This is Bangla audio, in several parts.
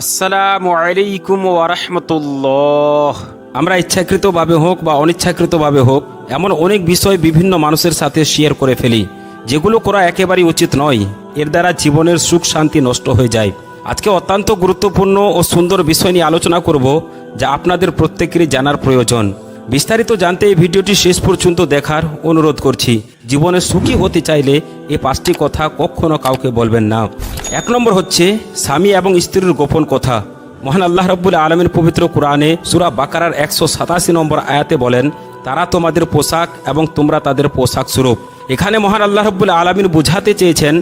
আসসালামু আলাইকুম ওয়ারহমতুল্লাহ আমরা ইচ্ছাকৃতভাবে হোক বা অনিচ্ছাকৃতভাবে হোক, এমন অনেক বিষয় বিভিন্ন মানুষের সাথে শেয়ার করে ফেলি, যেগুলো করা একেবারেই উচিত নয়। এর দ্বারা জীবনের সুখ শান্তি নষ্ট হয়ে যায়। আজকে অত্যন্ত গুরুত্বপূর্ণ ও সুন্দর বিষয় নিয়ে আলোচনা করব, যা আপনাদের প্রত্যেকেরই জানার প্রয়োজন। বিস্তারিত জানতে এই ভিডিওটি শেষ পর্যন্ত দেখার অনুরোধ করছি। জীবনে সুখী হতে চাইলে এই পাঁচটি কথা কখনো কাউকে বলবেন না। এক নম্বর হচ্ছে স্বামী এবং স্ত্রীর গোপন কথা। মহান আল্লাহ রব্বুল আলমের পবিত্র কোরআনে সুরা বাকারার একশো সাতাশি নম্বর আয়াতে বলেন, তারা তোমাদের পোশাক এবং তোমরা তাদের পোশাক স্বরূপ। এখানে মহান আল্লাহ রব্বুল আলমিন বুঝাতে চেয়েছেন,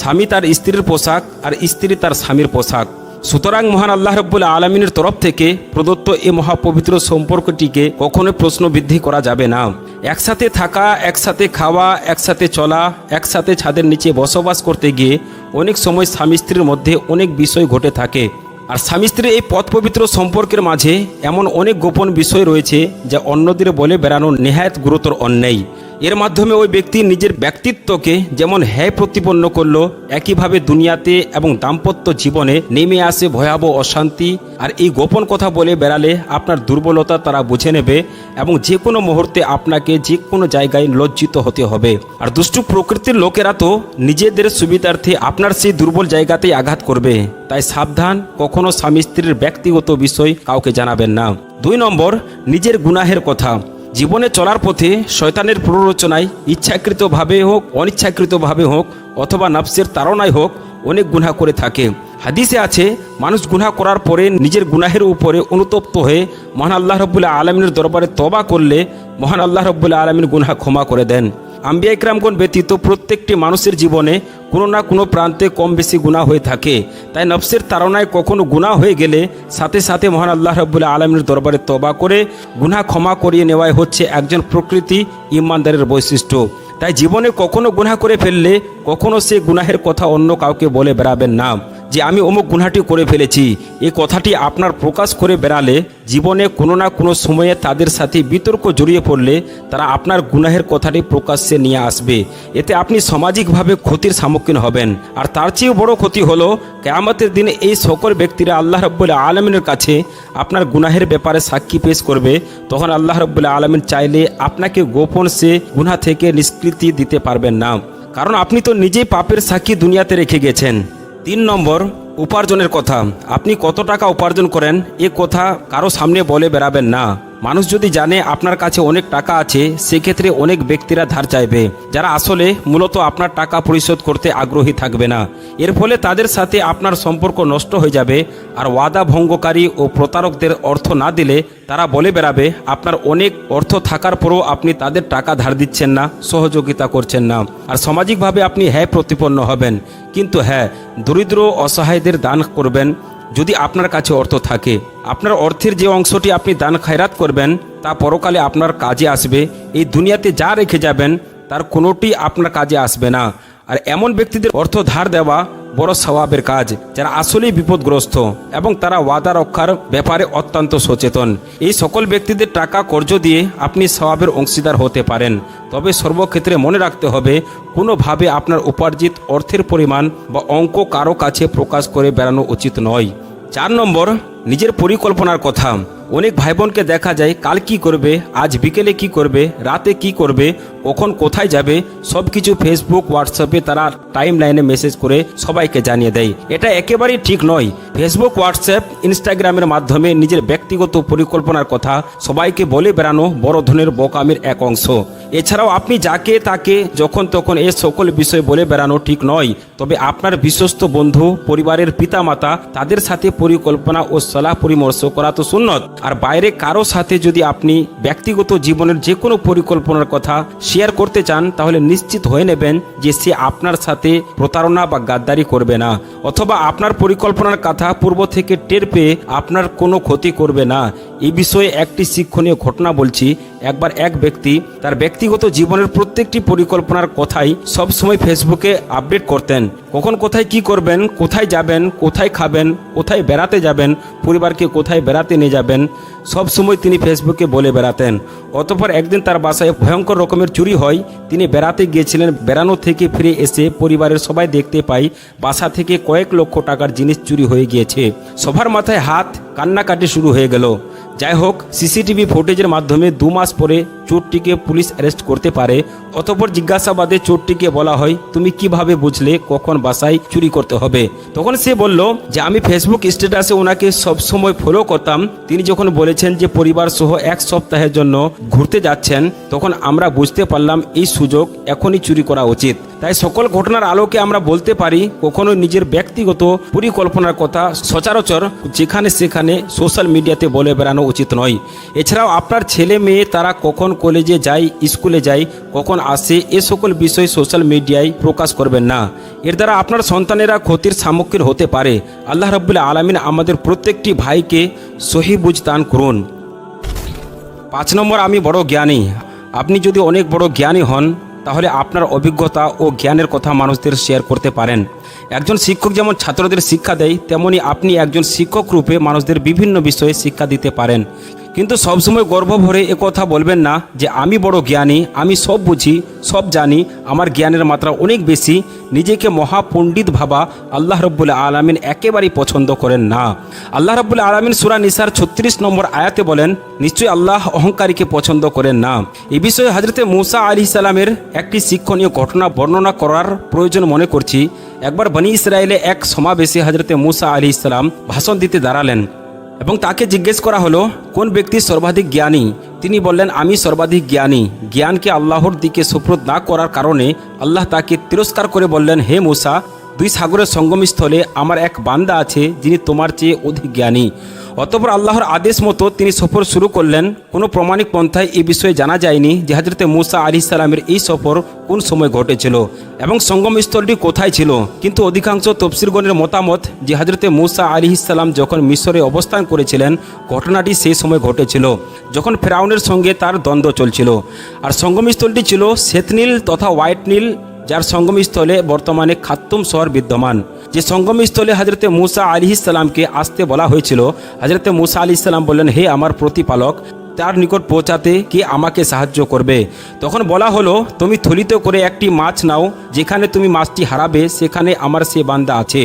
স্বামী তার স্ত্রীর পোশাক আর স্ত্রী তার স্বামীর পোশাক। সুতরাং মহান আল্লাহ রব্বুল আলমিনের তরফ থেকে প্রদত্ত এ মহাপবিত্র সম্পর্কটিকে কখনো প্রশ্ন বৃদ্ধি করা যাবে না। একসাথে থাকা, একসাথে খাওয়া, একসাথে চলা, একসাথে ছাদের নিচে বসবাস করতে গিয়ে অনেক সময় স্বামী স্ত্রীর মধ্যে অনেক বিষয় ঘটে থাকে। আর স্বামী স্ত্রীর এই পথ পবিত্র সম্পর্কের মাঝে এমন অনেক গোপন বিষয় রয়েছে যা অন্যদের বলে বেড়ানো নেহায়ত গুরুতর অন্যায়। এর মাধ্যমে ওই ব্যক্তি নিজের ব্যক্তিত্বকে যেমন হ্যায় প্রতিপন্ন করল, একইভাবে দুনিয়াতে এবং দাম্পত্য জীবনে নেমে আসে ভয়াবহ অশান্তি। আর এই গোপন কথা বলে বেড়ালে আপনার দুর্বলতা তারা বুঝে নেবে এবং যে কোনো মুহূর্তে আপনাকে যে কোনো জায়গায় লজ্জিত হতে হবে। আর দুষ্টু প্রকৃতির লোকেরা তো নিজেদের সুবিধার্থে আপনার সেই দুর্বল জায়গাতেই আঘাত করবে। তাই সাবধান, কখনো স্বামী স্ত্রীর ব্যক্তিগত বিষয় কাউকে জানাবেন না। দুই নম্বর, নিজের গুনাহের কথা। জীবনে চলার পথে শয়তানের প্ররোচনায় ইচ্ছাকৃতভাবে হোক, অনিচ্ছাকৃতভাবে হোক, অথবা নফসের তাড়নায় হোক, অনেক গুনাহ করে থাকে। হাদিসে আছে, মানুষ গুনাহ করার পরে নিজের গুনাহের উপরে অনুতপ্ত হয়ে মহান আল্লাহ রব্বুল্লাহ আলমিনের দরবারে তবা করলে মহান আল্লাহ রব্বুল্লাহ আলমিন গুনাহ ক্ষমা করে দেন। আম্বিয়া ইকরামগণ ব্যতীত প্রত্যেকটি মানুষের জীবনে কোনো না কোনো প্রান্তে কম বেশি গুণা হয়ে থাকে। তাই নফসের তাড়নায় কখনো গুণা হয়ে গেলে সাথে সাথে মহান আল্লাহ রব্বুল্লাহ আলমীর দরবারে তবা করে গুনাহ ক্ষমা করিয়ে নেওয়াই হচ্ছে একজন প্রকৃতি ইমানদারের বৈশিষ্ট্য। তাই জীবনে কখনো গুনাহ করে ফেললে কখনো সে গুনাহের কথা অন্য কাউকে বলে বেড়াবেন না। যে আমি অমুক গুনাহটি করে ফেলেছি, এই কথাটি আপনার প্রকাশ করে বেড়ালে জীবনে কোনো না কোনো সময়ে তাদের সাথে বিতর্ক জড়িয়ে পড়লে তারা আপনার গুনাহের কথাটি প্রকাশ্যে নিয়ে আসবে। এতে আপনি সামাজিকভাবে ক্ষতির সম্মুখীন হবেন। আর তার চেয়েও বড় ক্ষতি হলো, কেয়ামতের দিনে এই সকল ব্যক্তিরা আল্লাহ রব্বুল্লাহ আলমিনের কাছে আপনার গুনাহের ব্যাপারে সাক্ষী পেশ করবে। তখন আল্লাহ রব্বুল্লাহ আলমিন চাইলে আপনাকে গোপন সে গুনাহ থেকে নিষ্কৃতি দিতে পারবেন না। কারণ আপনি তো নিজেই পাপের সাক্ষী দুনিয়াতে রেখে গেছেন। তিন নম্বর, উপার্জনের কথা। আপনি কত টাকা উপার্জন করেন, এ কথা কারও সামনে বলে বেড়াবেন না। মানুষ যদি জানে আপনার কাছে অনেক টাকা আছে, সেক্ষেত্রে অনেক ব্যক্তিরা ধার চাইবে। যারা আসলে মূলত আপনার টাকা পরিশোধ করতে আগ্রহী থাকবে না। এর ফলে তাদের সাথে আপনার সম্পর্ক নষ্ট হয়ে যাবে আর ওয়াদা ভঙ্গকারী ও প্রতারকদের অর্থ না দিলে তারা বলে বেড়াবে, আপনার অনেক অর্থ থাকার পরও আপনি তাদের টাকা ধার দিচ্ছেন না, সহযোগিতা করছেন না। আর সামাজিকভাবে আপনি হ্যাঁ প্রতিপন্ন হবেন। কিন্তু হ্যাঁ দরিদ্র অসহায়দের দান করবেন। যদি আপনার কাছে অর্থ থাকে, আপনার অর্থের যে অংশটি আপনি দান খায়রাত করবেন, তা পরকালে আপনার কাজে আসবে, এই দুনিয়াতে যা রেখে যাবেন, তার কোনোটি আপনার কাজে আসবে না। আর এমন ব্যক্তিদের অর্থ ধার দেওয়া বড় স্বভাবের কাজ। যারা আসলেই বিপদগ্রস্ত এবং তারা ওয়াদা রক্ষার ব্যাপারে অত্যন্ত সচেতন। এই সকল ব্যক্তিদের টাকা কর্জ দিয়ে আপনি স্বভাবের অংশীদার হতে পারেন। তবে সর্বক্ষেত্রে মনে রাখতে হবে, কোনোভাবে আপনার উপার্জিত অর্থের পরিমাণ বা অঙ্ক কারও কাছে প্রকাশ করে বেড়ানো উচিত নয়। চার নম্বর, নিজের পরিকল্পনার কথা। অনেক ভাই বোনকে দেখা যায়, কাল কি করবে, আজ বিকেলে কি করবে, রাতে কি করবে, কখন কোথায় যাবে সব কিছু ফেসবুক হোয়াটসঅ্যাপে তারা টাইম লাইনে মেসেজ করে সবাইকে জানিয়ে দেয়। এটা একেবারেই ঠিক নয়। ফেসবুক হোয়াটসঅ্যাপ ইনস্টাগ্রামের মাধ্যমে নিজের ব্যক্তিগত পরিকল্পনার কথা সবাইকে বলে বেড়ানো বড় ধরনের বোকামির এক অংশ। এছাড়াও আপনি যাকে তাকে যখন তখন এ সকল বিষয় বলে বেড়ানো ঠিক নয়। তবে আপনার বিশ্বস্ত বন্ধু, পরিবারের পিতামাতা, তাদের সাথে পরিকল্পনা ও সলাহ পরামর্শ করা তো সুন্নত। আর বাইরে কারও সাথে যদি আপনি ব্যক্তিগত জীবনের যে কোনো পরিকল্পনার কথা শেয়ার করতে চান, তাহলে নিশ্চিত হয়ে নেবেন যে সে আপনার সাথে প্রতারণা বা গাদ্দারি করবে না, অথবা আপনার পরিকল্পনার কথা পূর্ব থেকে টের পেয়ে আপনার কোনো ক্ষতি করবে না। এ বিষয়ে একটি শিক্ষণীয় ঘটনা বলছি। একবার এক ব্যক্তি তার ব্যক্তিগত জীবনের প্রত্যেকটি পরিকল্পনার কথাই সবসময় ফেসবুকে আপডেট করতেন। কখন কোথায় কি করবেন, কোথায় যাবেন, কোথায় খাবেন, কোথায় বেড়াতে যাবেন, পরিবারকে কোথায় বেড়াতে নিয়ে যাবেন সব সময় তিনি ফেসবুকে বলে বেড়াতেন। অতপর একদিন তার বাসায় ভয়ঙ্কর রকমের চুরি হয়। তিনি বেড়াতে গিয়েছিলেন, বেড়ানো থেকে ফিরে এসে পরিবারের সবাই দেখতে পাই বাসা থেকে কয়েক লক্ষ টাকার জিনিস চুরি হয়ে গিয়েছে। সবার মাথায় হাত, কান্নাকাটি শুরু হয়ে গেল। যাই হোক সিসিটিভি ফুটেজের মাধ্যমে দু মাস পরে চোরটিকে পুলিশ অ্যারেস্ট করতে পারে। অতপর জিজ্ঞাসাবাদে চোরটিকে বলা হয়, তুমি কীভাবে বুঝলে কখন বাসায় চুরি করতে হবে? তখন সে বলল যে, আমি ফেসবুক স্ট্যাটাসে ওনাকে সবসময় ফলো করতাম। তিনি যখন বলেছেন যে পরিবার সহ এক সপ্তাহের জন্য ঘুরতে যাচ্ছেন, তখন আমরা বুঝতে পারলাম এই সুযোগ এখনই চুরি করা উচিত। তাই সকল ঘটনার আলোকে আমরা বলতে পারি কখনো নিজের ব্যক্তিগত পরিকল্পনার কথা সচরাচর যেখানে সেখানে সোশ্যাল মিডিয়াতে বলে বেড়ানো উচিত নয়। এছাড়াও আপনার ছেলে মেয়ে তারা কখন কলেজে যায় স্কুলে যায় কখন আসে, এ সকল বিষয় সোশ্যাল মিডিয়ায় প্রকাশ করবেন না। এর দ্বারা আপনার সন্তানেরা ক্ষতির সম্মুখীন হতে পারে। আল্লাহ রাবুল্লাহ আলমিন আমাদের প্রত্যেকটি ভাইকে সহি বুঝ দান করুন। পাঁচ নম্বর, আমি বড় জ্ঞানী। আপনি যদি অনেক বড় জ্ঞানী হন, তাহলে আপনার অভিজ্ঞতা ও জ্ঞানের কথা মানুষদের শেয়ার করতে পারেন। একজন শিক্ষক যেমন ছাত্রদের শিক্ষা দেয়, তেমনি আপনি একজন শিক্ষক রূপে মানুষদের বিভিন্ন বিষয়ে শিক্ষা দিতে পারেন। কিন্তু সবসময় গর্ব ভরে এ কথা বলবেন না যে আমি বড় জ্ঞানী, আমি সব বুঝি, সব জানি, আমার জ্ঞানের মাত্রা অনেক বেশি, নিজেকে মহাপণ্ডিত ভাবা আল্লাহ রব্বুল আলমিন একেবারেই পছন্দ করেন না। আল্লাহ রব্বুল আলমিন সুরা নিসার ছত্রিশ নম্বর আয়াতে বলেন, নিশ্চয়ই আল্লাহ অহংকারীকে পছন্দ করেন না। এ বিষয়ে হজরতে মুসা আলী সালামের একটি শিক্ষণীয় ঘটনা বর্ণনা করার প্রয়োজন মনে করছি। একবার বনি ইসরায়েলে এক সমাবেশে হজরতে মুসা আলী ইসলাম ভাষণ দিতে দাঁড়ালেন। এবং তাকে জিজ্ঞেস করা হলো, কোন ব্যক্তি সর্বাধিক জ্ঞানী? তিনি বললেন, আমি সর্বাধিক জ্ঞানী। জ্ঞানকে আল্লাহর দিকে সুপ্রত না করার কারণে আল্লাহ তাকে তিরস্কার করে বললেন, হে মুসা, দুই সাগরের সঙ্গমস্থলে আমার এক বান্দা আছে, যিনি তোমার চেয়ে অধিক জ্ঞানী। অতপর আল্লাহর আদেশ মতো তিনি সফর শুরু করলেন। কোনো প্রমাণিক পন্থায় এই বিষয়ে জানা যায়নি যে হাজরতে মুসা আলি সালামের এই সফর কোন সময় ঘটেছিল এবং সঙ্গমস্থলটি কোথায় ছিল। কিন্তু অধিকাংশ তফসিরগণের মতামত যে হাজরতে মুসা আলি ইসালাম যখন মিশরে অবস্থান করেছিলেন, ঘটনাটি সেই সময় ঘটেছিল, যখন ফেরাউনের সঙ্গে তার দ্বন্দ্ব চলছিল। আর সঙ্গমস্থলটি ছিল শ্বেতনীল তথা হোয়াইট নীল যার সঙ্গমস্থলে বর্তমানে খাত্তুম শহর বিদ্যমান। যে সঙ্গমস্থলে হজরতে মুসা আলি ইসলামকে আসতে বলা হয়েছিল হজরতে মুসা আলি ইসলাম বললেন, হে আমার প্রতিপালক তার নিকট পৌঁছাতে কে আমাকে সাহায্য করবে। তখন বলা হলো, তুমি থলিত করে একটি মাছ নাও, যেখানে তুমি মাছটি হারাবে, সেখানে আমার সে বান্দা আছে।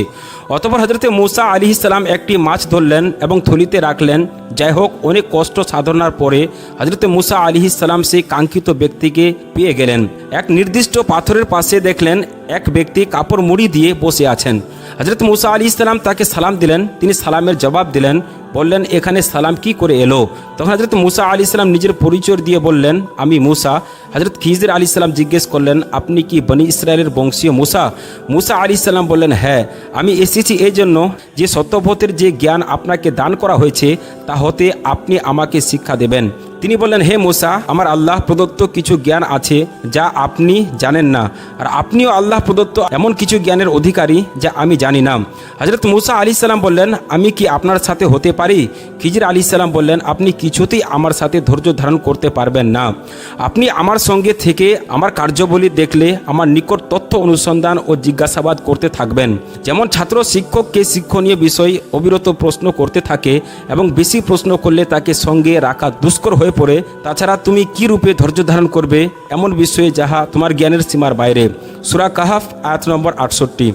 অতপর হজরতে মুসা আলি ইসলাম একটি মাছ ধরলেন এবং থলিতে রাখলেন। যাই হোক, অনেক কষ্ট সাধনার পরে হজরতে মুসা আলি ইসলাম সেই কাঙ্ক্ষিত ব্যক্তিকে পেয়ে গেলেন। এক নির্দিষ্ট পাথরের পাশে দেখলেন এক ব্যক্তি কাপড় মুড়ি দিয়ে বসে আছেন। হজরত মুসা আলী ইসলাম তাকে সালাম দিলেন। তিনি সালামের জবাব দিলেন বললেন, এখানে সালাম কি করে এলো? তখন হজরত মুসা আলি ইসলাম নিজের পরিচয় দিয়ে বললেন, আমি মুসা। হজরত খিজির আলি ইসলাম জিজ্ঞেস করলেন, আপনি কি বনি ইসরায়েলের বংশীয় মুসা? মুসা আলি ইসলাম বললেন হ্যাঁ আমি এসেছি এই জন্য যে সত্যভতের যে জ্ঞান আপনাকে দান করা হয়েছে, তা হতে আপনি আমাকে শিক্ষা দেবেন। তিনি বললেন, হে মুসা, আমার আল্লাহ প্রদত্ত কিছু জ্ঞান আছে যা আপনি জানেন না। আর আপনিও আল্লাহ প্রদত্ত এমন কিছু জ্ঞানের অধিকারী যা আমি জানি না। হজরত মুসা আলী সাল্লাম বললেন, আমি কি আপনার সাথে হতে পারি? খিজির আলী সাল্লাম বললেন, আপনি কিছুতেই আমার সাথে ধৈর্য ধারণ করতে পারবেন না। আপনি আমার সঙ্গে থেকে আমার কার্যবলী দেখলে আমার নিকট তথ্য অনুসন্ধান ও জিজ্ঞাসাবাদ করতে থাকবেন। যেমন ছাত্র শিক্ষককে শিক্ষণীয় বিষয় অবিরত প্রশ্ন করতে থাকে এবং বেশি প্রশ্ন করলে তাকে সঙ্গে রাখা দুষ্কর হয়ে পড়ে, তাছাড়া তুমি কি রূপে ধৈর্য ধারণ করবে এমন বিষয়ে যাহা তোমার জ্ঞানের সীমার বাইরে। সুরা কাহাফ, আয়াত নম্বর আটষট্টি।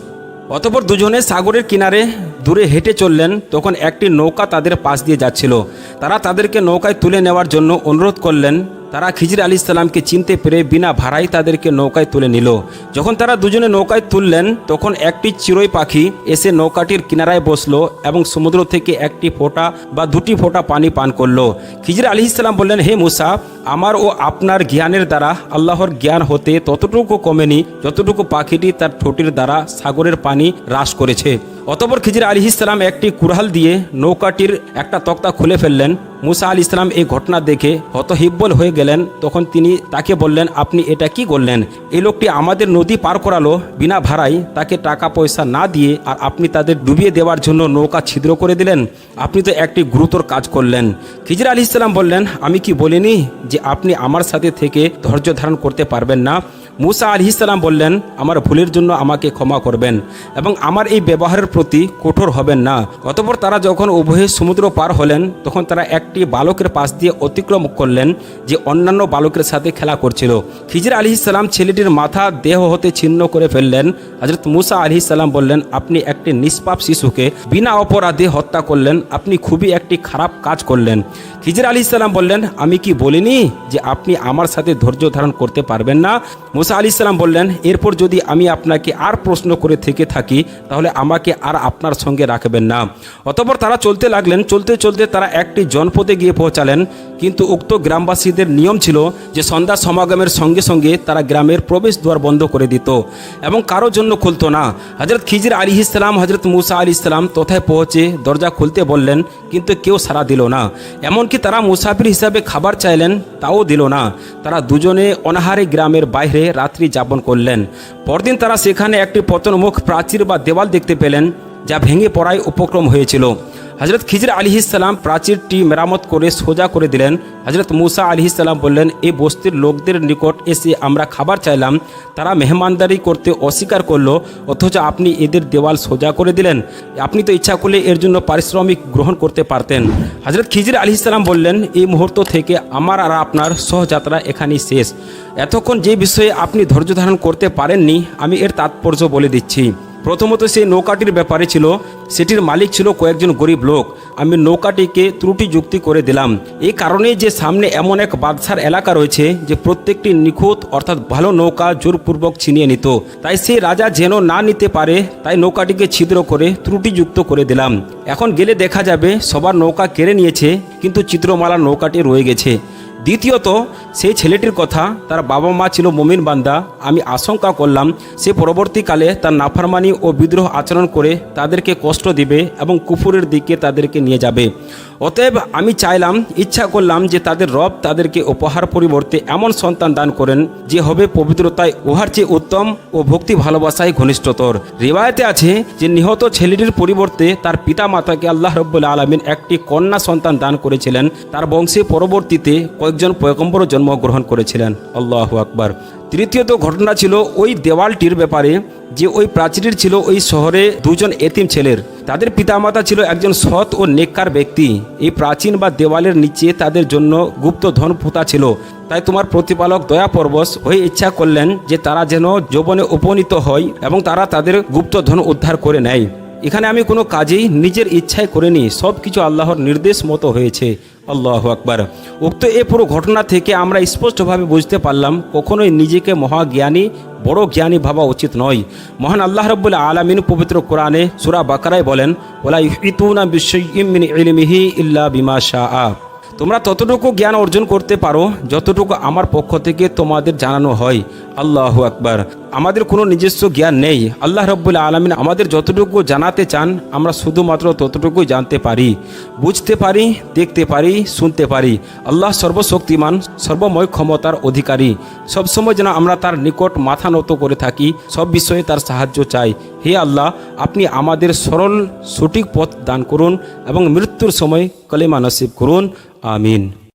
অতপর দুজনে সাগরের কিনারে দূরে হেঁটে চললেন, তখন একটি নৌকা তাদের পাশ দিয়ে যাচ্ছিল। তারা তাদেরকে নৌকায় তুলে নেওয়ার জন্য অনুরোধ করলেন তারা খিজির আলী ইসলামকে চিনতে পেরে বিনা ভাড়াই তাদেরকে নৌকায় তুলে নিল। যখন তারা দুজনে নৌকায় তুললেন, তখন একটি চিরই পাখি এসে নৌকাটির কিনারায় বসল এবং সমুদ্র থেকে একটি ফোঁটা বা দুটি ফোঁটা পানি পান করল। খিজির আলী ইসলাম বললেন, হে মুসা আমার ও আপনার জ্ঞানের দ্বারা আল্লাহর জ্ঞান হতে ততটুকু কমেনি, যতটুকু পাখিটি তার ঠোঁটের দ্বারা সাগরের পানি হ্রাস করেছে। অতপর খিজির আলী ইসলাম একটি কুড়াল দিয়ে নৌকাটির একটা তক্তা খুলে ফেললেন। মুসা আল ইসলাম এই ঘটনা দেখে হতহিব্বল হয়ে গেলেন। তখন তিনি তাকে বললেন, আপনি এটা কি করলেন? এই লোকটি আমাদের নদী পার করালো, বিনা ভাড়ায় তাকে টাকা পয়সা না দিয়ে আর আপনি তাদের ডুবিয়ে দেওয়ার জন্য নৌকা ছিদ্র করে দিলেন? আপনি তো একটি গুরুতর কাজ করলেন। খিজির আলী ইসলাম বললেন, আমি কি বলিনি যে আপনি আমার সাথে থেকে ধৈর্য ধারণ করতে পারবেন না। মুসা আলহিসাল্লাম বললেন, আমার ভুলের জন্য আমাকে ক্ষমা করবেন এবং আমার এই ব্যবহারের প্রতি কঠোর হবেন না। অতপর তারা যখন উভয়ে সমুদ্র পার হলেন, তখন তারা একটি বালকের পাশ দিয়ে অতিক্রম করলেন, যে অন্যান্য বালকের সাথে খেলা করছিল। খিজির আলহিসাল্লাম ছেলেটির মাথা দেহ হতে ছিন্ন করে ফেললেন। হজরত মুসা আলহিসাল্লাম বললেন, আপনি একটি নিষ্পাপ শিশুকে বিনা অপরাধে হত্যা করলেন, আপনি খুবই একটি খারাপ কাজ করলেন। খিজির আলহিসাল্লাম বললেন, আমি কি বলিনি যে আপনি আমার সাথে ধৈর্য ধারণ করতে পারবেন না? মুসা আলি সাল্লাম বললেন, এরপর যদি আমি আপনাকে আর প্রশ্ন করে থেকে থাকি, তাহলে আমাকে আর আপনার সঙ্গে রাখবেন না। অতপর তারা চলতে লাগলেন। চলতে চলতে তারা একটি জনপদে গিয়ে পৌঁছালেন। কিন্তু উক্ত গ্রামবাসীদের নিয়ম ছিল যে সন্ধ্যা সমাগমের সঙ্গে সঙ্গে তারা গ্রামের প্রবেশ দ্বার বন্ধ করে দিত এবং কারোর জন্য খুলতো না। হজরত খিজির আলী ইসলাম হজরত মুসা আলী ইসলাম তথায় পৌঁছে দরজা খুলতে বললেন, কিন্তু কেউ সাড়া দিল না। এমনকি তারা মুসাফির হিসাবে খাবার চাইলেন, তাও দিল না। তারা দুজনে অনাহারে গ্রামের বাইরে রাত্রি যাপন করলেন। পরদিন তারা সেখানে একটি পতনমুখ প্রাচীর বা দেওয়াল দেখতে পেলেন, যা ভেঙে পড়ায় উপক্রম হয়েছিল। হজরত খিজর আলিহিসাল্লাম প্রাচীরটি মেরামত করে সোজা করে দিলেন। হজরত মুসা আলি আলিহিসাল্লাম বললেন, এই বস্তির লোকদের নিকট এসে আমরা খাবার চাইলাম। তারা মেহমানদারি করতে অস্বীকার করল, অথচ আপনি এদের দেওয়াল সোজা করে দিলেন। আপনি তো ইচ্ছা করলে এর জন্য পারিশ্রমিক গ্রহণ করতে পারতেন। হজরত খিজির আলি আলিহিসাল্লাম বললেন, এই মুহূর্ত থেকে আমার আর আপনার সহযাত্রা এখানেই শেষ। এতক্ষণ যে বিষয়ে আপনি ধৈর্য ধারণ করতে পারেননি, আমি এর তাৎপর্য বলে দিচ্ছি। প্রথমত সেই নৌকাটির ব্যাপারে ছিল, সেটির মালিক ছিল কয়েকজন গরিব লোক। আমি নৌকাটিকে ত্রুটি যুক্তি করে দিলাম। এই কারণেই যে সামনে এমন এক বাদশার এলাকা রয়েছে যে প্রত্যেকটি নিখুঁত অর্থাৎ ভালো নৌকা জোরপূর্বক ছিনিয়ে নিত। তাই সেই রাজা যেন না নিতে পারে, তাই নৌকাটিকে ছিদ্র করে ত্রুটিযুক্ত করে দিলাম। এখন গেলে দেখা যাবে সবার নৌকা কেড়ে নিয়েছে, কিন্তু চিত্রমালা নৌকাটি রয়ে গেছে। দ্বিতীয়ত, সেই ছেলেটির কথা, তার বাবা মা ছিল মমিন বান্দা, আমি আশঙ্কা করলাম সে পরবর্তীকালে তার নাফারমানি ও বিদ্রোহ আচরণ করে তাদেরকে কষ্ট দিবে এবং কুফুরের দিকে তাদেরকে নিয়ে যাবে। অতএব আমি চাইলাম, ইচ্ছা করলাম যে তাদের রব তাদেরকে উপহার পরিবর্তে এমন সন্তান দান করেন যে হবে পবিত্রতায় উহার চেয়ে উত্তম ও ভক্তি ভালোবাসায় ঘনিষ্ঠতর। রিবায়তে আছে যে নিহত ছেলেটির পরিবর্তে তার পিতা মাতাকে আল্লাহ রব্বুল আলমিন একটি কন্যা সন্তান দান করেছিলেন। তার বংশে পরবর্তীতে কয়েকজন পয়গম্বরও জন্মগ্রহণ করেছিলেন। আল্লাহ আকবার। তৃতীয়ত ঘটনা ছিল ওই দেওয়ালটির ব্যাপারে, যে ওই প্রাচীরের ছিল ওই শহরে দুজন এতিম ছেলের। তাদের পিতামাতা ছিল একজন সৎ ও নেককার ব্যক্তি। এই প্রাচীন বা দেওয়ালের নিচে তাদের জন্য গুপ্ত ধন পোতা ছিল। তাই তোমার প্রতিপালক দয়া পরবশ হয়ে ইচ্ছা করলেন যে তারা যেন যৌবনে উপনীত হয় এবং তারা তাদের গুপ্ত ধন উদ্ধার করে নেয়। এখানে আমি কোনো কাজেই নিজের ইচ্ছায় করিনি সব কিছু আল্লাহর নির্দেশ মতো হয়েছে। আল্লাহ আকবার। উক্ত এ পুরো ঘটনা থেকে আমরা স্পষ্টভাবে বুঝতে পারলাম, কখনোই নিজেকে মহাজ্ঞানী, বড় জ্ঞানী ভাবা উচিত নয়। মহান আল্লাহ রব্বুল আলমিন পবিত্র কোরআনে সুরা বাকারায় বলেন ওলা ইতুনা বিশ্ব ইমিন ইলমিহি ইল্লা বিমা শাহ তোমরা ততটুকু জ্ঞান অর্জন করতে পারো, যতটুকু আমার পক্ষ থেকে তোমাদের জানানো হয়। আল্লাহ আকবার। আমাদের কোনো নিজস্ব জ্ঞান নেই। আল্লাহ রব্বুল্লা আলমিন আমাদের যতটুকু জানাতে চান, আমরা শুধুমাত্র ততটুকুই জানতে পারি। বুঝতে পারি, দেখতে পারি, শুনতে পারি। আল্লাহ সর্বশক্তিমান, সর্বময় ক্ষমতার অধিকারী। সবসময় যেন আমরা তার নিকট মাথা নত করে থাকি, সব বিষয়ে তার সাহায্য চাই। হে আল্লাহ, আপনি আমাদের সরল সঠিক পথ দান করুন এবং মৃত্যুর সময় কলেমা নসিব করুন। 아민.